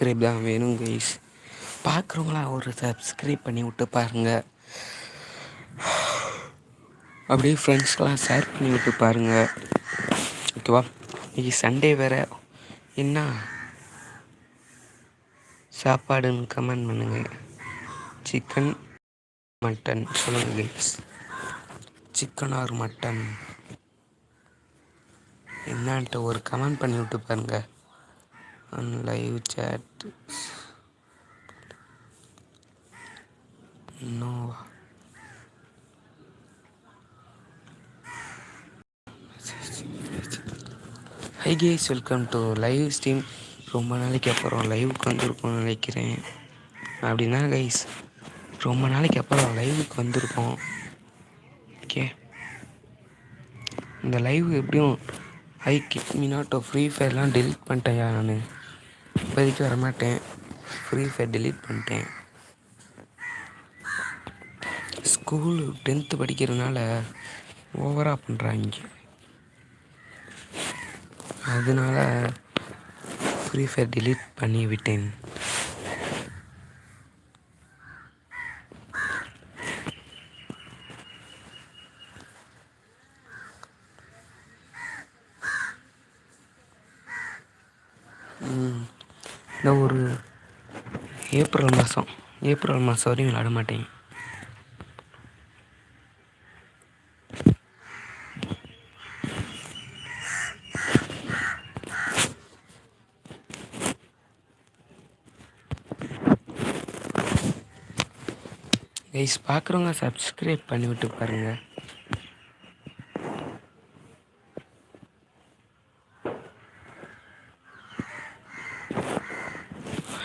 Subscribe தான் வேணும் guys பார்க்குறவங்களாம் ஒரு சப்ஸ்கிரைப் பண்ணி விட்டு பாருங்கள் அப்படியே ஃப்ரெண்ட்ஸ்க்கெலாம் ஷேர் பண்ணி விட்டு பாருங்கள் ஓகேவா இன்றைக்கி சண்டே வேறு. என்ன? சாப்பாடுன்னு கமெண்ட் பண்ணுங்கள் சிக்கன் மட்டன் சொல்லுங்கள் கைஸ் சிக்கன் ஆர் மட்டன் என்னான்ட்டு ஒரு கமெண்ட் பண்ணி விட்டு பாருங்கள் and live chat Noah hi guys welcome to live stream ரொம்ப நாளைக்கு அப்புறம் லைவுக்கு வந்திருக்கோம்னு நினைக்கிறேன். அப்படின்னா கைஸ் ரொம்ப நாளைக்கு அப்புறம் லைவுக்கு வந்திருக்கோம். ஓகே இந்த லைவ் எப்படியும் I kid me not free ஃபயர்லாம் delete பண்ணிட்டேன் நான். இப்போதைக்கு வரமாட்டேன். ஃப்ரீ ஃபயர் டெலீட் பண்ணிட்டேன். ஸ்கூலு டென்த்து படிக்கிறதுனால ஓவராக பண்ணுறாங்க அதனால் ஃப்ரீ ஃபயர் டெலீட் பண்ணி இந்த ஒரு ஏப்ரல் மாதம் ஏப்ரல் மாதம் வரையும் விளாட மாட்டேன். கைஸ் பார்க்குறவங்க சப்ஸ்கிரைப் பண்ணிவிட்டு பாருங்கள்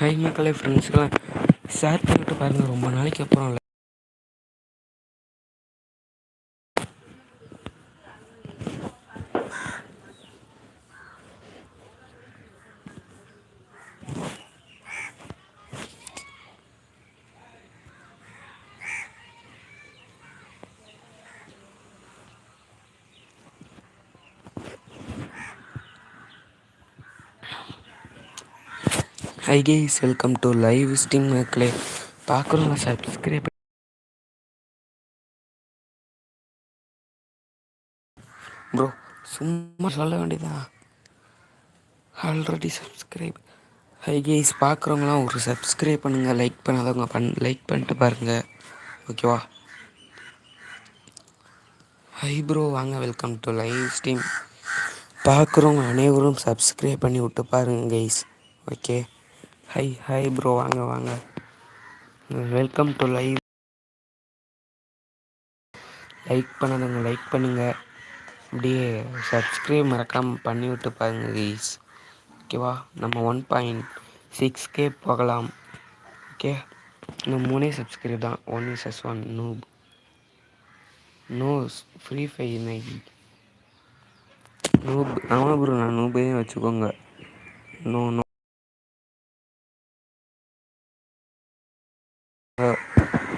ஹை மக்களே ஃப்ரெண்ட்ஸ்க்கெல்லாம் ஷேர் பண்ணிவிட்டு பாருங்கள் ரொம்ப நாளைக்கு அப்புறம் hi guys welcome to live stream மக்களே பார்க்குறவங்க சப்ஸ்கிரைப் ப்ரோ சும்மா சொல்ல வேண்டியதா ஆல்ரெடி சப்ஸ்கிரைப் ஹை கேஸ் பார்க்குறவங்களாம் ஒரு சப்ஸ்கிரைப் பண்ணுங்கள் லைக் பண்ணாதவங்க பண் லைக் பண்ணிட்டு பாருங்கள் ஓகேவா ஹை ப்ரோ வாங்க வெல்கம் டு லைவ் ஸ்ட்ரீம் பார்க்குறவங்க அனைவரும் சப்ஸ்கிரைப் பண்ணி விட்டு பாருங்கள் guys okay hi hi bro வாங்க வாங்க. வெல்கம் டு லைவ் லைக் பண்ணதுங்க லைக் பண்ணுங்கள் அப்படியே சப்ஸ்கிரைப் மறக்காமல் பண்ணி விட்டு பாருங்க கைஸ் ஓகேவா நம்ம ஒன் பாயிண்ட் சிக்ஸ் கே போகலாம். ஓகே இன்னும் மூணே சப்ஸ்கிரைப் தான். One is S one noob no free fire Nike noob ஆமாம் ப்ரோ நான் நூபே வச்சுக்கோங்க. நோ நோ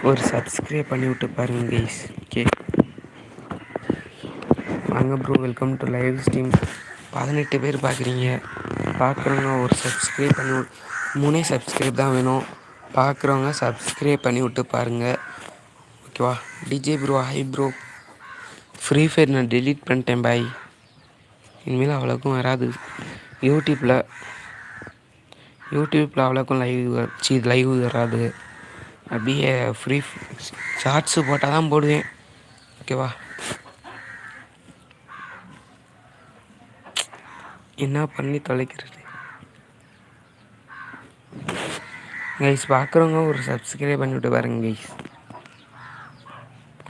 ஒரு சப்ஸ்கிரைப் பண்ணி விட்டு பாருங்க கைஸ் ஓகே வாங்க bro welcome to live stream பதினெட்டு பேர் பார்க்குறீங்க பார்க்குறவங்க ஒரு சப்ஸ்கிரைப் பண்ணி மூணே சப்ஸ்கிரைப் தான் வேணும். பார்க்குறவங்க சப்ஸ்கிரைப் பண்ணி விட்டு பாருங்கள் ஓகேவா DJ bro hi bro free fire நான் டெலீட் பண்ணிட்டேன் பாய் இனிமேல் அவ்வளோக்கும் வராது. யூடியூப்பில் யூடியூப்பில் அவ்வளோக்கும் லைவ் வச்சு லைவ் வராது. அப்படியே ஃப்ரீ ஷார்ட்ஸு போட்டால் தான் போடுவேன் ஓகேவா என்ன பண்ணி தொலைக்கிறது? கைஸ் பார்க்குறவங்க ஒரு சப்ஸ்கிரைப் பண்ணிவிட்டு பாருங்க கைஸ்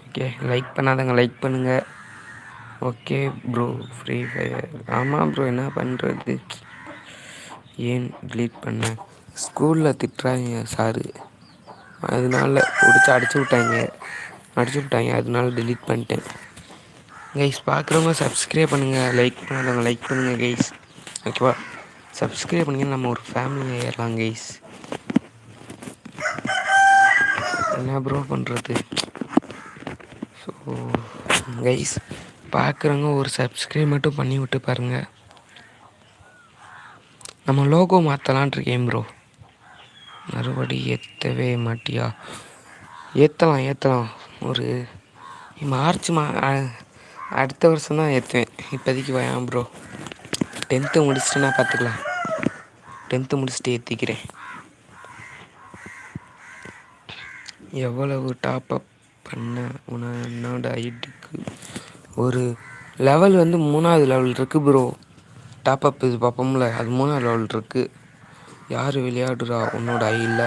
ஓகே லைக் பண்ணாதவங்க லைக் பண்ணுங்கள் ஓகே ப்ரோ ஃப்ரீ ஃபயர் ஆமாம் ப்ரோ என்ன பண்ணுறது ஏன் டிலீட் பண்ண? ஸ்கூலில் திட்டுறாங்க சாரு அதனால பிடிச்சி அடிச்சு விட்டாங்க. அடிச்சு விட்டாங்க. அதனால டெலீட் பண்ணிட்டேன். கைஸ் பார்க்குறவங்க சப்ஸ்கிரைப் பண்ணுங்கள் லைக் பண்ணாதவங்க லைக் பண்ணுங்கள் கைஸ் ஓகேவா சப்ஸ்கிரைப் பண்ணிங்க நம்ம ஒரு ஃபேமிலி ஏறலாம் கைஸ் என்ன ப்ரோ பண்ணுறது ஸோ கைஸ் பார்க்குறவங்க ஒரு சப்ஸ்கிரைப் மட்டும் பண்ணி விட்டு பாருங்கள் நம்ம லோகோ மாற்றலான் இருக்கேன் ப்ரோ மறுபடி ஏற்றவே மாட்டியா? ஏற்றலாம் ஏற்றலாம் ஒரு மார்ச் மா அடுத்த வருஷம் தான் ஏற்றுவேன் இப்போதைக்கு வேணாம் ப்ரோ டென்த்து முடிச்சுட்டுனா பார்த்துக்கலாம். டென்த்து முடிச்சுட்டு ஏற்றிக்கிறேன் எவ்வளவு டாப்அப் பண்ண உன என்னோட ஐடிக்கு ஒரு லெவல் வந்து மூணாவது லெவல் இருக்குது ப்ரோ டாப்அப் இது பார்ப்போம்ல அது மூணாவது லெவல் இருக்குது யார் விளையாடுறா? உன்னோட ஐயில்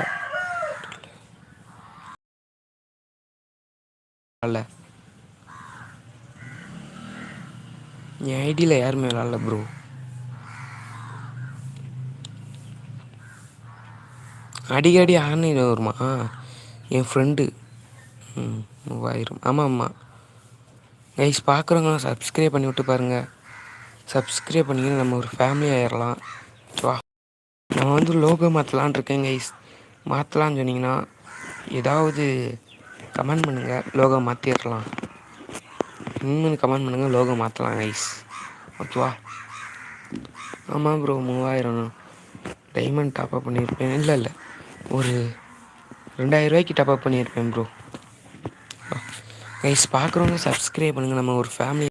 அல்ல என் ஐடியில் யாருமே விளாட்ல ப்ரோ அடிக்கடி ஆன்லைன் வருமா? என் ஃப்ரெண்டு ம் மூவாயிரம். ஆமாம் ஆமாம் கைஸ் பார்க்குறவங்களாம் சப்ஸ்கிரைப் பண்ணி விட்டு பாருங்கள் சப்ஸ்கிரைப் பண்ணிங்கன்னா நம்ம ஒரு ஃபேமிலி ஆயிடலாம் வா. நான் வந்து லோகோ மாற்றலான் இருக்கேன் கைஸ் மாற்றலான்னு சொன்னீங்கன்னா ஏதாவது கமெண்ட் பண்ணுங்கள் லோகோ மாற்றிடலாம் இன்னும் கமெண்ட் பண்ணுங்கள் லோகோ மாற்றலாம் கைஸ் ஓகேவா? ஆமாம் ப்ரோ மூவாயிரம் டைமண்ட் டாப்அப் பண்ணியிருப்பேன் இல்லை இல்லை. ஒரு ரெண்டாயரரூபாய்க்கு டாப்அப் பண்ணியிருப்பேன் ப்ரோ கைஸ் பார்க்குறவங்க சப்ஸ்கிரைப் பண்ணுங்கள் நம்ம ஒரு ஃபேமிலி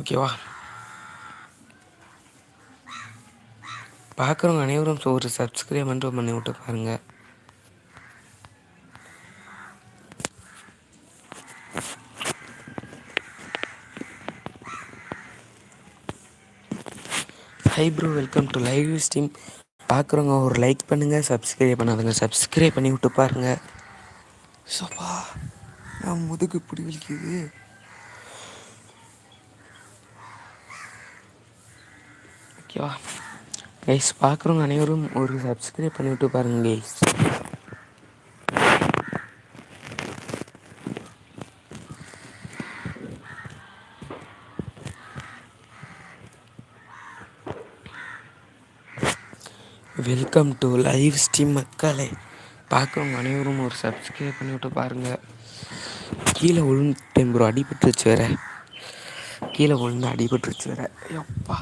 ஓகேவா? பார்க்குறவங்க அனைவரும் ஒரு சப்ஸ்கிரைப் மட்டும் பண்ணி விட்டு பாருங்கள் hi bro welcome to live stream பார்க்குறவங்க ஒரு லைக் பண்ணுங்கள் சப்ஸ்கிரைப் பண்ணாதுங்க சப்ஸ்கிரைப் பண்ணி விட்டு பாருங்கள் சப்பா நான் முதுகு இப்படி வலிக்குது. ஓகேவா கைஸ் பார்க்குறவங்க அனைவரும் ஒரு சப்ஸ்கிரைப் பண்ணிவிட்டு பாருங்கள் guys welcome to live stream மக்களை. பார்க்குறவங்க அனைவரும் ஒரு சப்ஸ்கிரைப் பண்ணிவிட்டு பாருங்கள் கீழே விழுந்துட்டேன் ப்ரோ அடிபட்டுருச்சு வேற. கீழே விழுந்து அடிபட்டுருச்சு வேற. எப்பா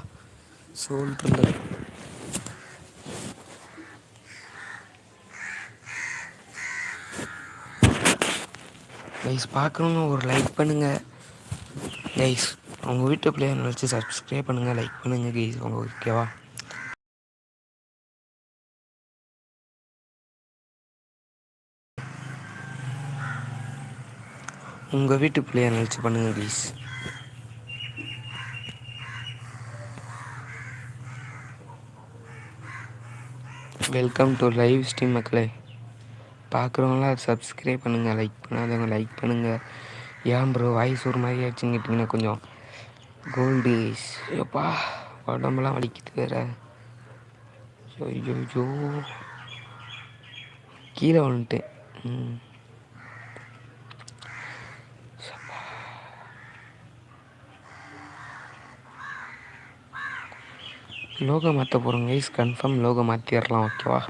சொல்கிறேன் கைஸ் பார்க்கணுன்னு ஒரு லைக் பண்ணுங்கள் கைஸ் உங்கள் வீட்டு பிள்ளைய நினச்சி சப்ஸ்கிரைப் பண்ணுங்கள் லைக் பண்ணுங்கள் கைஸ் உங்கள் ஓகேவா உங்கள் வீட்டு பிள்ளைய நினச்சி பண்ணுங்கள் please welcome to live stream மக்களே. பார்க்குறவங்களாம் சப்ஸ்கிரைப் பண்ணுங்கள் லைக் பண்ணாதவங்க லைக் பண்ணுங்கள் ஏன் ப்ரோ வாய்ஸ் ஒரு மாதிரி ஆச்சுன்னு கேட்டிங்கன்னா கொஞ்சம் கோல்டு எப்பா உடம்புலாம் வலிக்குது வேற. ஐயோ கீழே வந்துட்டேன் ம். லோகோ மாற்ற போகிறோம் கைஸ் கன்ஃபார்ம் லோகோ மாற்றிடலாம் ஓகேவா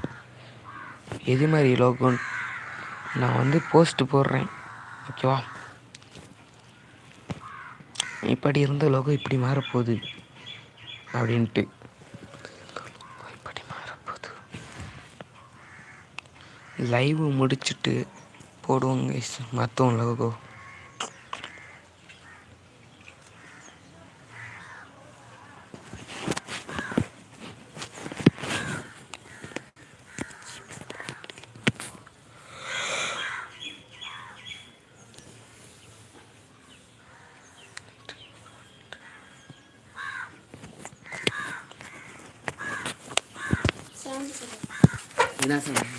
எது மாதிரி லோகோன்னு நான் வந்து போஸ்ட் போடுறேன். ஓகேவா இப்படி இருந்த லோகோ இப்படி மாறப்போகுது அப்படின்ட்டு. இப்படி மாறப்போகுது. லைவ் முடிச்சுட்டு போடுவோம் மற்றவங்க லோகோ லோகோ என்ன சொன்னேன்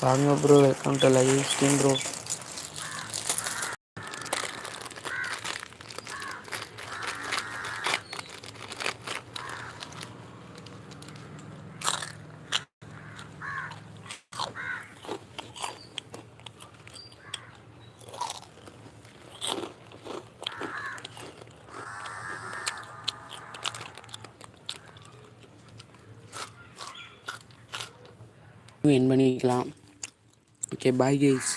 Pablo bro, welcome to live stream bro. Win பண்ணிக்கலாம் ஓகே பாய் கேஸ்